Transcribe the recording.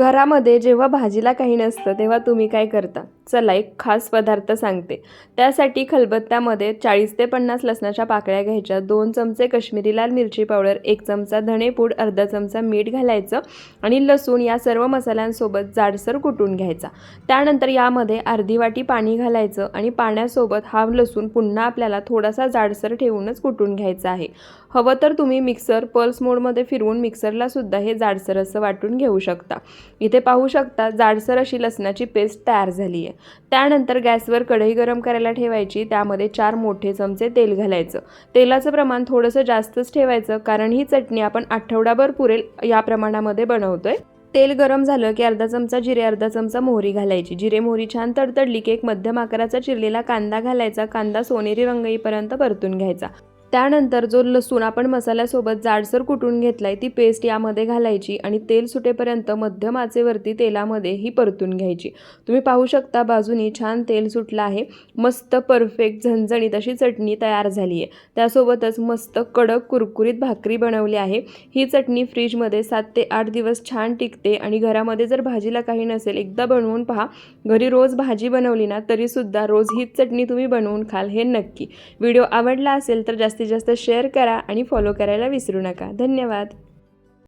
घरामध्ये जेव्हा भाजीला काही नसतं तेव्हा तुम्ही काय करता? चला एक खास पदार्थ सांगते. त्यासाठी खलबत्त्यामध्ये चाळीस ते पन्नास लसणाच्या पाकळ्या घ्यायच्या. दोन चमचे काश्मीरी लाल मिरची पावडर एक चमचा धणेपूड अर्धा चमचा मीठ घालायचं आणि लसूण या सर्व मसाल्यांसोबत जाडसर कुटून घ्यायचा. त्यानंतर यामध्ये अर्धी वाटी पाणी घालायचं आणि पाण्यासोबत हा लसूण पुन्हा आपल्याला थोडासा जाडसर ठेवूनच कुटून घ्यायचा आहे. हवं तर तुम्ही मिक्सर पल्स मोडमध्ये फिरवून मिक्सरला सुद्धा हे जाडसर असं वाटून घेऊ शकता. इथे पाहू शकता जाडसर अशी लसणाची पेस्ट तयार झाली आहे. त्यानंतर गॅसवर कढई गरम करायला ठेवायची त्यामध्ये चार मोठे चमचे तेल घालायचं. तेलाचं प्रमाण थोडंसं जास्तच ठेवायचं कारण ही चटणी आपण आठवडाभर पुरेल या प्रमाणामध्ये बनवतोय. तेल गरम झालं की अर्धा चमचा जिरे अर्धा चमचा मोहरी घालायची. जिरे मोहरी छान तडतडली की एक मध्यम आकाराचा चिरलेला कांदा घालायचा. कांदा सोनेरी रंग येईपर्यंत परतून घ्यायचा. त्यानंतर जो लसूण आपण मसाल्यासोबत जाडसर कुटून घेतलाय ती पेस्ट यामध्ये घालायची आणि तेल सुटेपर्यंत मध्यम आचेवरती तेलामध्ये ही परतून घ्यायची. तुम्ही पाहू शकता बाजूनी छान तेल सुटलं आहे. मस्त परफेक्ट झणझणीत अशी चटणी तयार झाली आहे त्यासोबतच मस्त कडक कुरकुरीत भाकरी बनवली आहे. ही चटणी फ्रीजमध्ये सात ते आठ दिवस छान टिकते आणि घरामध्ये जर भाजीला काही नसेल एकदा बनवून पहा. घरी रोज भाजी बनवली ना तरीसुद्धा रोज हीच चटणी तुम्ही बनवून खाल हे नक्की. व्हिडिओ आवडला असेल तर जास्त जास्तीत जास्त शेअर करा आणि फॉलो करायला विसरू नका. धन्यवाद.